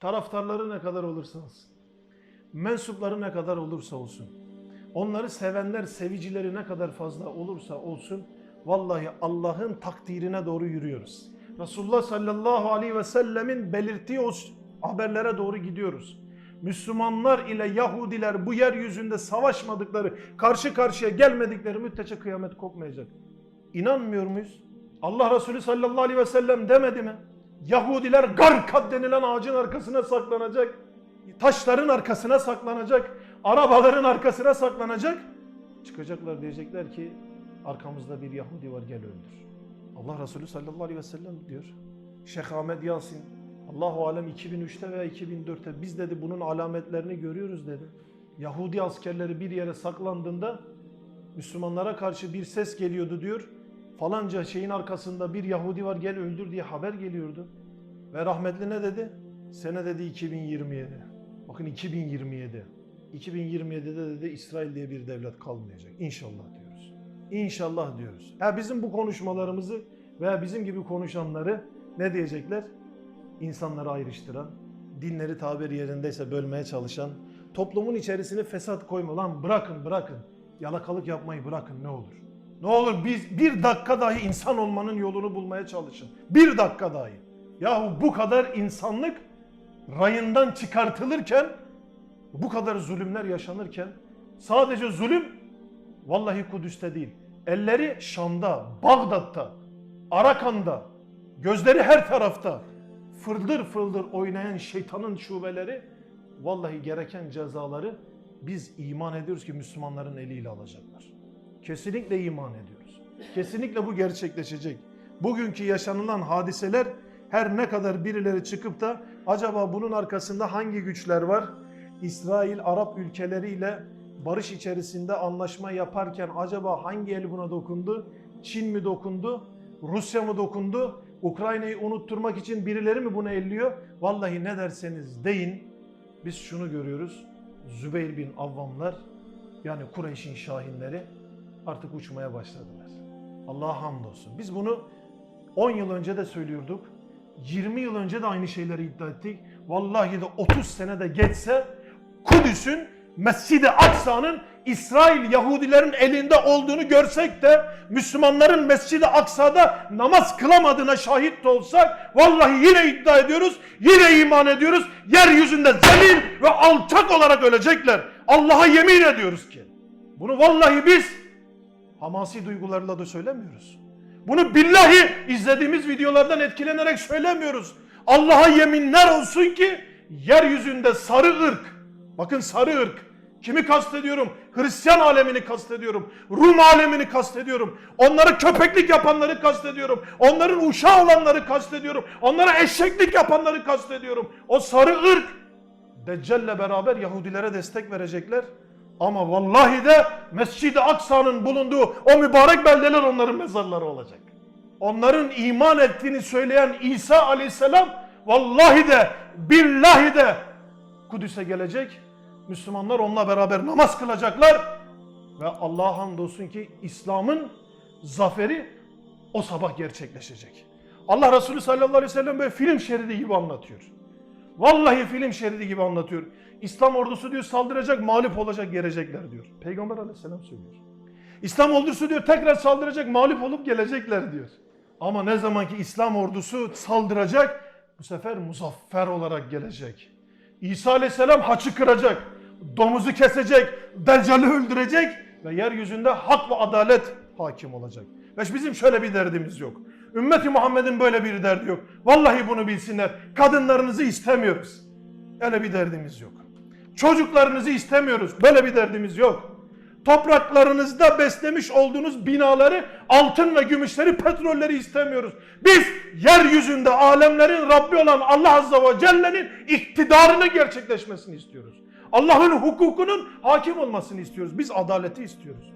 Taraftarları ne kadar olursanız, mensupları ne kadar olursa olsun, onları sevenler, sevicileri ne kadar fazla olursa olsun, vallahi Allah'ın takdirine doğru yürüyoruz. Resulullah sallallahu aleyhi ve sellemin belirttiği o haberlere doğru gidiyoruz. Müslümanlar ile Yahudiler bu yeryüzünde savaşmadıkları, karşı karşıya gelmedikleri müddetçe kıyamet kopmayacak. İnanmıyor muyuz? Allah Resulü sallallahu aleyhi ve sellem demedi mi? Yahudiler Garkat denilen ağacın arkasına saklanacak. Taşların arkasına saklanacak. Arabaların arkasına saklanacak. Çıkacaklar diyecekler ki arkamızda bir Yahudi var gel öldür. Allah Resulü sallallahu aleyhi ve sellem diyor. Şeyh Ahmet Yasin Allahu alem 2003'te veya 2004'te biz dedi bunun alametlerini görüyoruz dedi. Yahudi askerleri bir yere saklandığında Müslümanlara karşı bir ses geliyordu diyor. Falanca şeyin arkasında bir Yahudi var gel öldür diye haber geliyordu. Ve rahmetli ne dedi? Sene dedi 2027. Bakın 2027. 2027'de dedi İsrail diye bir devlet kalmayacak. İnşallah diyoruz. İnşallah diyoruz. Ya bizim bu konuşmalarımızı veya bizim gibi konuşanları ne diyecekler? İnsanları ayrıştıran, dinleri tabir yerindeyse bölmeye çalışan, toplumun içerisine fesat koyma lan bırakın bırakın. Yalakalık yapmayı bırakın ne olur. Ne olur biz bir dakika dahi insan olmanın yolunu bulmaya çalışın. Bir dakika dahi. Yahu bu kadar insanlık rayından çıkartılırken, bu kadar zulümler yaşanırken sadece zulüm vallahi Kudüs'te değil. Elleri Şam'da, Bağdat'ta, Arakan'da, gözleri her tarafta fırdır fırdır oynayan şeytanın şubeleri vallahi gereken cezaları biz iman ediyoruz ki Müslümanların eliyle alacaklar. Kesinlikle iman ediyoruz. Kesinlikle bu gerçekleşecek. Bugünkü yaşanılan hadiseler her ne kadar birileri çıkıp da acaba bunun arkasında hangi güçler var? İsrail Arap ülkeleriyle barış içerisinde anlaşma yaparken acaba hangi el buna dokundu? Çin mi dokundu? Rusya mı dokundu? Ukrayna'yı unutturmak için birileri mi bunu elliyor? Vallahi ne derseniz deyin. Biz şunu görüyoruz. Zübeyir bin Avvamlar yani Kureyş'in şahinleri artık uçmaya başladılar. Allah'a hamdolsun. Biz bunu 10 yıl önce de söylüyorduk. 20 yıl önce de aynı şeyleri iddia ettik. Vallahi de 30 sene de geçse Kudüs'ün Mescid-i Aksa'nın İsrail Yahudilerin elinde olduğunu görsek de Müslümanların Mescid-i Aksa'da namaz kılamadığına şahit de olsak vallahi yine iddia ediyoruz, yine iman ediyoruz. Yeryüzünde zelil ve alçak olarak ölecekler. Allah'a yemin ediyoruz ki. Bunu vallahi biz hamasi duygularla da söylemiyoruz. Bunu billahi izlediğimiz videolardan etkilenerek söylemiyoruz. Allah'a yeminler olsun ki yeryüzünde sarı ırk, bakın sarı ırk, kimi kastediyorum? Hristiyan alemini kastediyorum. Rum alemini kastediyorum. Onları köpeklik yapanları kastediyorum. Onların uşağı olanları kastediyorum. Onlara eşeklik yapanları kastediyorum. O sarı ırk Deccal'le beraber Yahudilere destek verecekler. Ama vallahi de Mescid-i Aksa'nın bulunduğu o mübarek beldeler onların mezarları olacak. Onların iman ettiğini söyleyen İsa aleyhisselam vallahi de billahi de Kudüs'e gelecek. Müslümanlar onunla beraber namaz kılacaklar. Ve Allah'a hamdolsun ki İslam'ın zaferi o sabah gerçekleşecek. Allah Resulü sallallahu aleyhi ve sellem böyle film şeridi gibi anlatıyor. Vallahi film şeridi gibi anlatıyor. İslam ordusu diyor saldıracak, mağlup olacak, gelecekler diyor. Peygamber aleyhisselam söylüyor. İslam ordusu diyor tekrar saldıracak, mağlup olup gelecekler diyor. Ama ne zaman ki İslam ordusu saldıracak, bu sefer muzaffer olarak gelecek. İsa aleyhisselam haçı kıracak, domuzu kesecek, Deccal'i öldürecek ve yeryüzünde hak ve adalet hakim olacak. Ve bizim şöyle bir derdimiz yok. Ümmeti Muhammed'in böyle bir derdi yok. Vallahi bunu bilsinler. Kadınlarınızı istemiyoruz. Öyle bir derdimiz yok. Çocuklarınızı istemiyoruz. Böyle bir derdimiz yok. Topraklarınızda beslemiş olduğunuz binaları, altın ve gümüşleri, petrolleri istemiyoruz. Biz yeryüzünde alemlerin Rabbi olan Allah Azze ve Celle'nin iktidarını gerçekleşmesini istiyoruz. Allah'ın hukukunun hakim olmasını istiyoruz. Biz adaleti istiyoruz.